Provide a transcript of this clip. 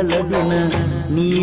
నీ